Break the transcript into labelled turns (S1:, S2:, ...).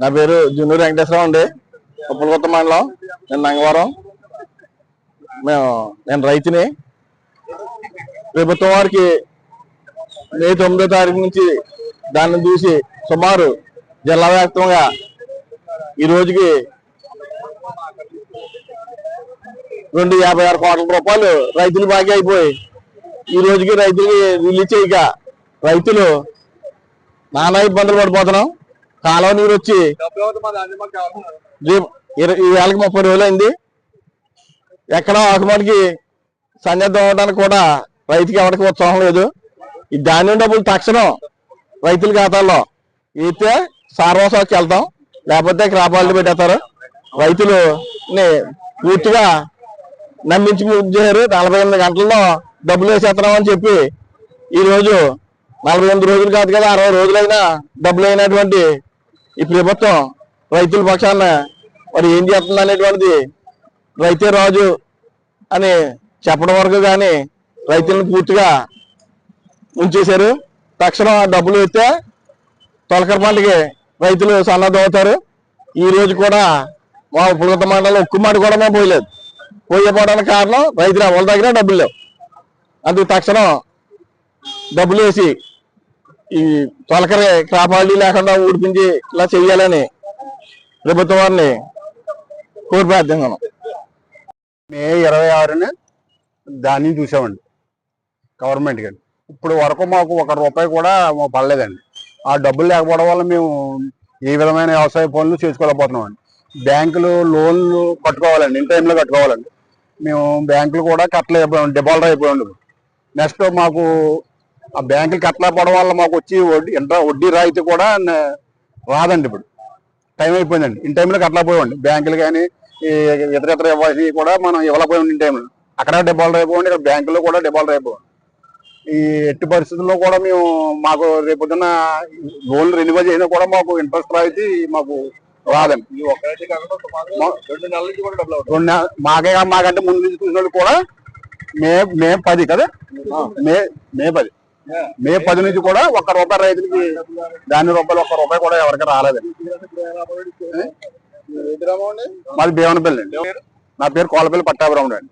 S1: నా పేరు జున్నూరు వెంకటేశ్వరరావు అండి. ఉప్పలకొత్త మండలం. నేను నంగవరం. మేము నేను రైతుని. ప్రభుత్వం వారికి మే తొమ్మిదో తారీఖు నుంచి దాన్ని చూసి సుమారు జిల్లా వ్యాప్తంగా ఈ రోజుకి రెండు యాభై ఆరు కోట్ల రూపాయలు రైతులు బాగా అయిపోయి ఈ రోజుకి రైతులకి రిలీజ్ చేయక రైతులు నానా ఇబ్బందులు పడిపోతున్నాం. కాలువ నీరు వచ్చి ఈ వేళకి ముప్పై రోజులు అయింది. ఎక్కడ ఆకుమాటికి సన్నిధం అవ్వడానికి కూడా రైతుకి ఎవరికి ఉత్సాహం లేదు. ఈ ధాన్యం డబ్బులు తక్షణం రైతుల ఖాతాల్లో అయితే సార్వసాకి వెళ్తాం. లేకపోతే క్రాపాలు పెట్టేస్తారు. రైతులు పూర్తిగా నమ్మించి చేశారు నలభై ఎనిమిది గంటల్లో డబ్బులు వేసేస్తున్నామని చెప్పి ఈ రోజు నలభై ఎనిమిది రోజులు కాదు కదా అరవై రోజులైనా డబ్బులు అయినటువంటి ఈ ప్రభుత్వం రైతుల పక్షాన మరి ఏం చేస్తుంది అనేటువంటిది రైతే రాజు అని చెప్పడం వరకు కానీ రైతులను పూర్తిగా ఉంచేశారు తక్షణం డబ్బులు ఇస్తే తొలకర పంటకి రైతులు సన్నద్ధం అవుతారు. ఈ రోజు కూడా మా పులగత మండలం ఉక్కు మాట కూడా మేము పోయలేదు. పోయకపోవడానికి కారణం రైతులు ఎవరి దగ్గర డబ్బులు లేవు. అందుకు తక్షణం డబ్బులు వేసి ఈ తొలకరి క్రాపాలి లేకుండా ఊడిపించి ఇలా చెయ్యాలని ప్రభుత్వం వారిని కోరిపేద్దాం
S2: మే ఇరవై ఆరున దాన్ని చూసామండి. గవర్నమెంట్ కానీ ఇప్పుడు వరకు మాకు ఒక రూపాయి కూడా పడలేదండి. ఆ డబ్బులు లేకపోవడం వల్ల మేము ఏ విధమైన వ్యవసాయ పనులు చేసుకోలేకపోతున్నామండి. బ్యాంకులు లోన్లు కట్టుకోవాలండి. ఇన్ టైంలో కట్టుకోవాలండి. మేము బ్యాంకులు కూడా కట్టలేకపోయాం. డిపాజిట్ అయిపోయాం. నెక్స్ట్ మాకు ఆ బ్యాంకులు కట్టలేకపోవడం వల్ల మాకు వచ్చి వడ్డీ ఎంత వడ్డీ రాయితీ కూడా రాదండి ఇప్పుడు. టైం అయిపోయిందండి. ఇన్ టైంలో కట్టలేకపోయామండి బ్యాంకులు కానీ ఇతర ఇతర ఇవ్వాల్సి కూడా మనం ఇవ్వలేకపోయాం ఇన్ టైంలో అక్కడ డిపాజిట్ అయిపోయింది ఇక్కడ బ్యాంకులో కూడా డిపాజిట్ అయిపోయింది. ఈ ఎట్టి పరిస్థితుల్లో కూడా మేము మాకు రేపొద్దున లోన్ రెన్యువల్ చేసినా కూడా మాకు ఇంట్రెస్ట్ రాయితీ మాకు రాదండి. రెండు నెల- మాకే కాదు, మాకంటే ముందు నుంచి వాళ్ళు కూడా మే మే పది కదా? మే మే పది. మే పది నుంచి కూడా ఒక్క రూపాయి రైతులకి దాని రూపాయలు ఒక్క రూపాయి కూడా ఎవరికి రాలేదండి మాది భీమనపల్లి అండి. నా పేరు కోలపల్లి పట్టాభిరాముడు అండి.